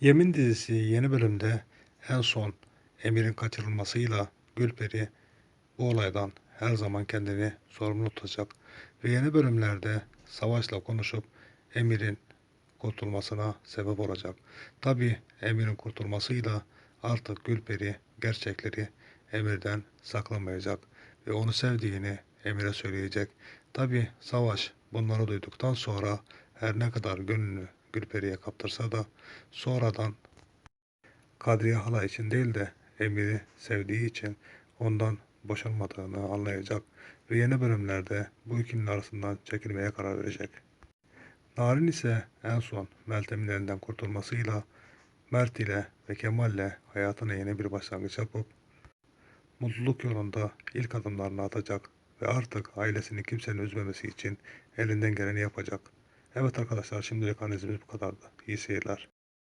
Yemin dizisi yeni bölümde en son Emir'in kaçırılmasıyla Gülperi bu olaydan her zaman kendini sorumlu tutacak ve yeni bölümlerde Savaş'la konuşup Emir'in kurtulmasına sebep olacak. Tabi Emir'in kurtulmasıyla artık Gülperi gerçekleri Emir'den saklamayacak ve onu sevdiğini Emir'e söyleyecek. Tabi Savaş bunları duyduktan sonra her ne kadar gönlünü Gülperi'ye kaptırsa da sonradan Kadriye hala için değil de Emir'i sevdiği için ondan boşanmadığını anlayacak ve yeni bölümlerde bu ikinin arasından çekilmeye karar verecek. Narin ise en son Meltem'in elinden kurtulmasıyla Mert ile ve Kemal ile hayatına yeni bir başlangıç yapıp mutluluk yolunda ilk adımlarını atacak ve artık ailesini kimsenin üzmemesi için elinden geleni yapacak. Evet arkadaşlar şimdilik analizimiz bu kadardı. İyi seyirler.